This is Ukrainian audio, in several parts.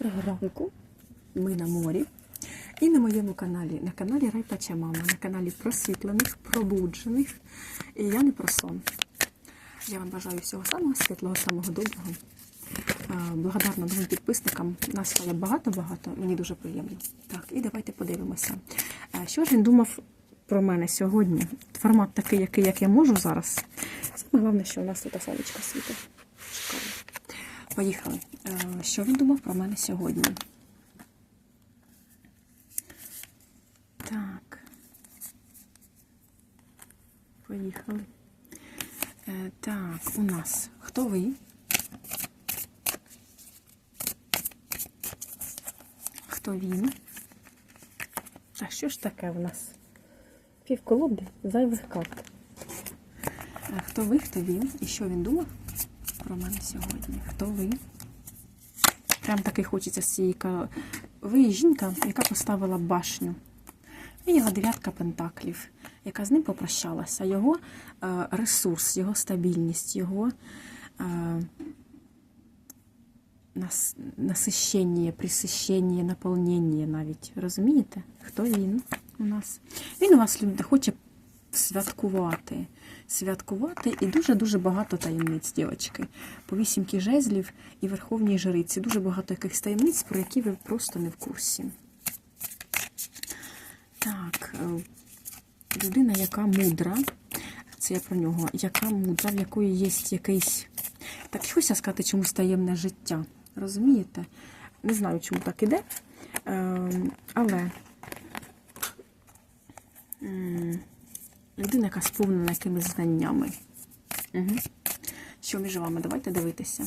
Ранку. Ми на морі. І на моєму каналі, на каналі Райпача Мама, на каналі просвітлених, пробуджених. І я не про сон. Я вам бажаю всього самого світлого, самого доброго. Благодарна моїм підписникам. Нас стало багато-багато, мені дуже приємно. Так, і давайте подивимося. Що ж він думав про мене сьогодні? Формат такий, який як я можу зараз. Саме головне, що у нас тут сонечко світить. Шикарно. Поїхали. Е, Що він думав про мене сьогодні? Так. Поїхали. Е, Так, у нас хто ви? Хто він? А що ж таке в нас? Півколоди зайвих карт. Е, Хто ви, хто він? І що він думав про мене сьогодні? Хто ви? Прям таки хочеться з цієї. Ви жінка, яка поставила башню. І його дев'ятка пентаклів, яка з ним попрощалася. Його е, ресурс, його стабільність, його е, нас, насищення, присищення, наповнення навіть. Розумієте? Хто він у нас? Він у вас хоче святкувати. Святкувати і дуже-дуже багато таємниць, дівчатки. По вісімки жезлів і верховній жриці. Дуже багато якихось таємниць, про які ви просто не в курсі. Так, е, людина, яка мудра, це я про нього, яка мудра, в якої є якийсь. Так, хочеться сказати чомусь таємне життя. Розумієте? Не знаю, чому так іде. Е, але м, людина, яка сповнена якимись знаннями. Угу. Що між вами? Давайте дивитися.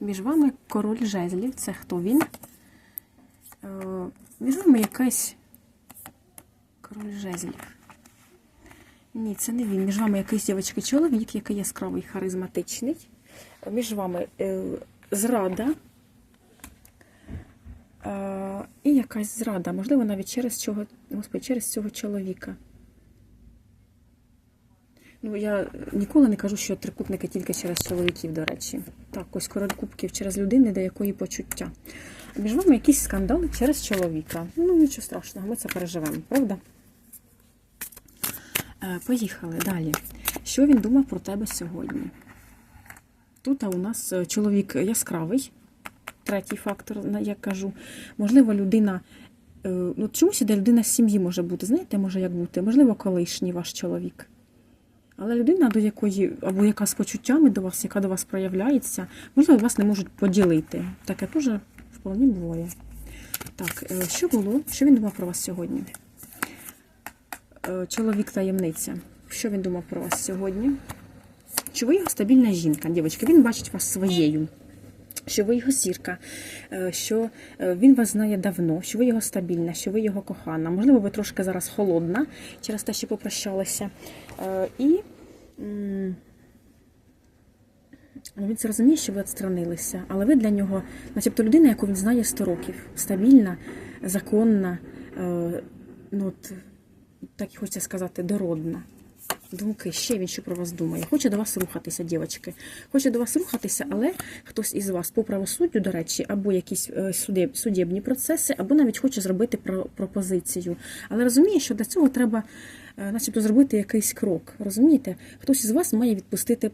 Між вами король жезлів. Це хто він? Е, між вами якась Король жезлів. Ні, це не він. Між вами якийсь дівчатки чоловік, який яскравий, харизматичний. Між вами е, зрада. Е, і якась зрада. Можливо, навіть через чого, Господи, через цього чоловіка. Ну, я ніколи не кажу, що трикутники тільки через чоловіків, до речі. Так, ось король кубків через людини, до якої почуття. А між вами якісь скандали через чоловіка. Ну, нічого страшного, ми це переживемо, правда? Е, Поїхали далі. Що він думав про тебе сьогодні? Тут у нас е, чоловік яскравий, третій фактор, на- я кажу. Можливо, людина. е, Ну, чомусь іде людина з сім'ї може бути. Знаєте, може як бути? Можливо, колишній ваш чоловік. Але людина, до якої, або яка з почуттями до вас, яка до вас проявляється, можливо, вас не можуть поділити. Таке теж вполне буває. Так, е, що було? Що він думав про вас сьогодні? Е, Чоловік таємниця. Що він думав про вас сьогодні? Чи ви його стабільна жінка, дівчатки, він бачить вас своєю. Що ви його зірка, е, що е, він вас знає давно, що ви його стабільна, що ви його кохана. Можливо, ви трошки зараз холодна через те, що попрощалися. Е, І він це розуміє, що ви відстранилися, але ви для нього, начебто, людина, яку він знає 100 років, стабільна, законна, ну, от, так і хочеться сказати, дородна. Думки, ще він що про вас думає. Хоче до вас рухатися, дівчатки. Хоче до вас рухатися, але хтось із вас по правосуддю, до речі, або якісь е, судеб- судебні процеси, або навіть хоче зробити про- пропозицію. Але розуміє, що для цього треба, е, начебто, зробити якийсь крок. Розумієте? Хтось із вас має відпустити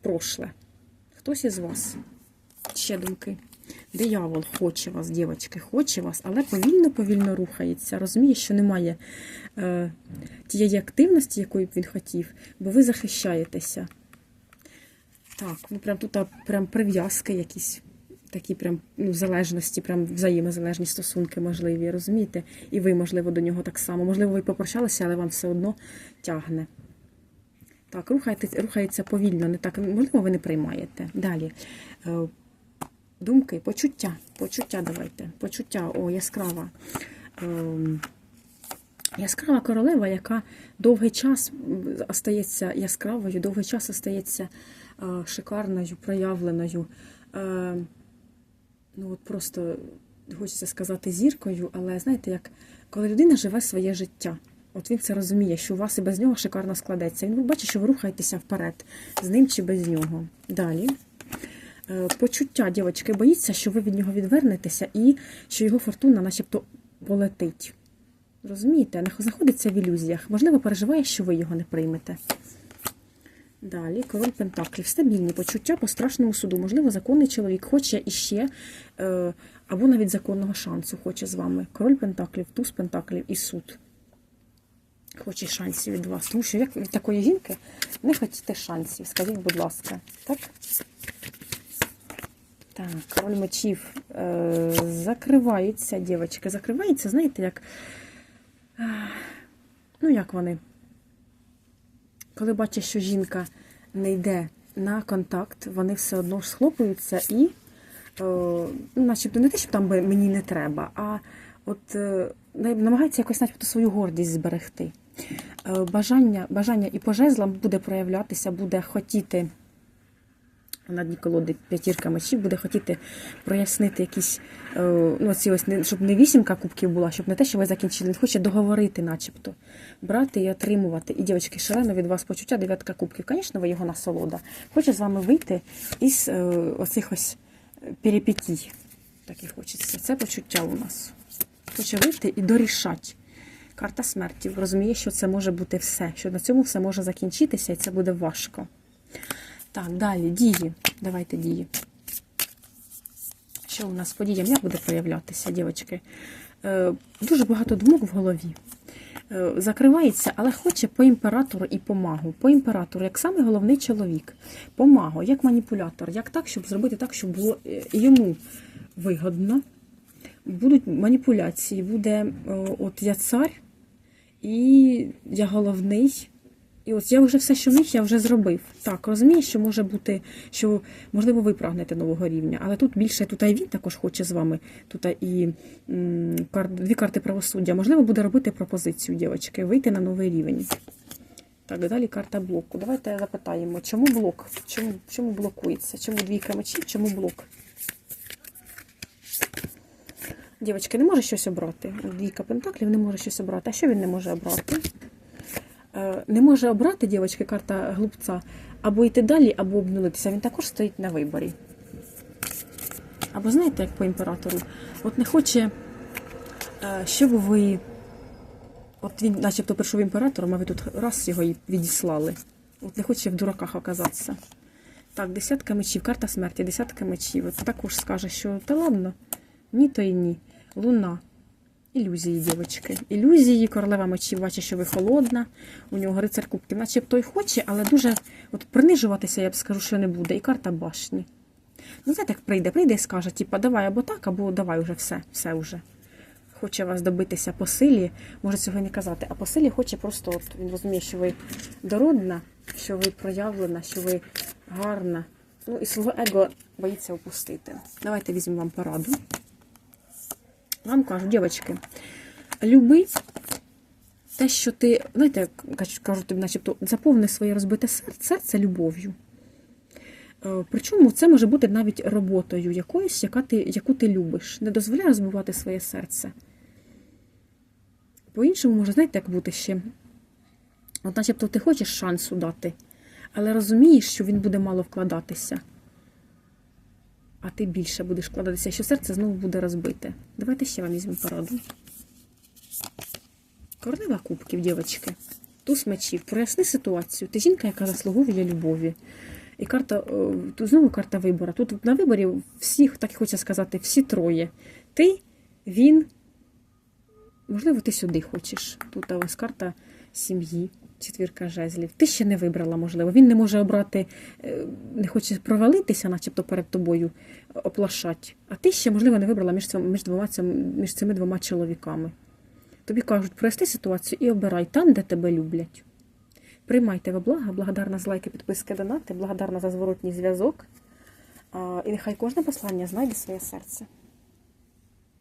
прошле. Хтось із вас. Ще думки. Диявол хоче вас, дівчатки, хоче вас, але повільно-повільно рухається. Розуміє, що немає е, тієї активності, якої б він хотів, бо ви захищаєтеся. Так, ну прям тут прям прив'язки якісь, такі прям ну, залежності, прям взаємозалежні стосунки можливі, розумієте? І ви, можливо, до нього так само. Можливо, ви попрощалися, але вам все одно тягне. Так, рухається, повільно, не так. Можливо, ви не приймаєте. Далі. Думки, почуття. Почуття давайте. Почуття, о, яскрава. Ем, Яскрава королева, яка довгий час остається яскравою, довгий час остається шикарною, проявленою. Е, ну от просто хочеться сказати зіркою, але знаєте, як коли людина живе своє життя. От він це розуміє, що у вас і без нього шикарно складеться. Він бачить, що ви рухаєтеся вперед з ним чи без нього. Далі. Е, Почуття дівчатки боїться, що ви від нього відвернетеся і що його фортуна начебто полетить. Розумієте, знаходиться в ілюзіях. Можливо, переживає, що ви його не приймете. Далі, король Пентаклів. Стабільні почуття по страшному суду. Можливо, законний чоловік хоче іще, е, або навіть законного шансу хоче з вами. Король Пентаклів, туз Пентаклів і суд. Хоче шансів від вас. Тому що як від такої жінки не хочете шансів. Скажіть, будь ласка. Так? Так, король мечів е, закривається, дівчатки, закривається, знаєте, як. е, Ну, як вони? Коли бачать, що жінка не йде на контакт, вони все одно ж схлопуються і, е, ну, начебто, не те, що там мені не треба, а от намагається якось начебто свою гордість зберегти. Бажання, бажання і по жезлам буде проявлятися, буде хотіти на дні колоди п'ятірка мечів буде хотіти прояснити якісь, е, ну, ці ось щоб не вісімка кубків була, щоб не те, що ви закінчили, він хоче договорити, начебто, брати і отримувати. І дівчатки, шалено від вас почуття, дев'ятка кубків. Звісно, ви його насолода. Хоче з вами вийти із е, оцих ось перипетій. Так і хочеться. Це почуття у нас. Хоче вийти і дорішати. Карта смерті розуміє, що це може бути все, що на цьому все може закінчитися, і це буде важко. Так, далі дії. Давайте дії. Що у нас по діям? Як буде проявлятися, дівчатки? Е, дуже багато думок в голові. Е, закривається, але хоче по імператору і по магу. По імператору, як самий головний чоловік, по магу, як маніпулятор, як так, щоб зробити так, щоб було е, йому вигодно. Будуть маніпуляції, буде от я цар, і я головний. І от я вже все, що міг, я вже зробив. Так, розумію, що може бути, що можливо ви прагнете нового рівня, але тут більше тут і він також хоче з вами. Тут і кар, дві карти правосуддя. Можливо, буде робити пропозицію, дівчатки, вийти на новий рівень. Так, далі карта блоку. Давайте запитаємо, чому блок? Чому, чому блокується? Чому двійка мечів? Чому блок? Дівчатки, не може щось обрати. Двійка пентаклів не може щось обрати. А що він не може обрати? Е, не може обрати дівчатки карта глупця або йти далі, або обнулитися. Він також стоїть на виборі. Або знаєте, як по імператору, от не хоче, е, щоб ви. От він, начебто, прийшов імператором, а ви тут раз його і відіслали. От не хоче в дураках оказатися. Так, десятка мечів, карта смерті, десятка мечів. От також скаже, що та ладно, ні, то й ні. Луна. Ілюзії, дівчатки. Ілюзії, королева мечів бачить, що ви холодна, у нього рицар кубків, начебто й хоче, але дуже от принижуватися, я б скажу, що не буде. І карта башні. Ну, знаєте, як прийде, прийде і скаже, типа, давай або так, або давай уже все, все вже. Хоче вас добитися по силі, може цього не казати, а по силі хоче просто, от він розуміє, що ви дородна, що ви проявлена, що ви гарна. Ну і свого его боїться опустити. Давайте візьмемо вам пораду. Вам кажуть, дівчатки, люби те, що ти, знаєте, як кажуть- начебто, заповни своє розбите серце, серце любов'ю. Е, Причому це може бути навіть роботою якоюсь, яка ти, яку ти любиш. Не дозволяй розбивати своє серце. По-іншому, може, знаєте, як бути ще. От начебто ти хочеш шансу дати, але розумієш, що він буде мало вкладатися. А ти більше будеш вкладатися, що серце знову буде розбите. Давайте ще вам візьмемо пораду. Королева кубків, дівчатки. Туз мечів. Проясни ситуацію. Ти жінка, яка заслуговує любові. І карта, е, тут знову карта вибору. Тут на виборі всіх, так і хочеться сказати, всі троє. Ти, він, можливо, ти сюди хочеш. Тут у вас карта сім'ї, четвірка жезлів. Ти ще не вибрала, можливо. Він не може обрати, е, не хоче провалитися, начебто перед тобою, е, оплашать. А ти ще, можливо, не вибрала між, цим- між, двома, між цими двома чоловіками. Тобі кажуть, проясни ситуацію і обирай там, де тебе люблять. Приймайте ви блага, благодарна за лайки, підписки, донати, благодарна за зворотній зв'язок. І нехай кожне послання знайде своє серце.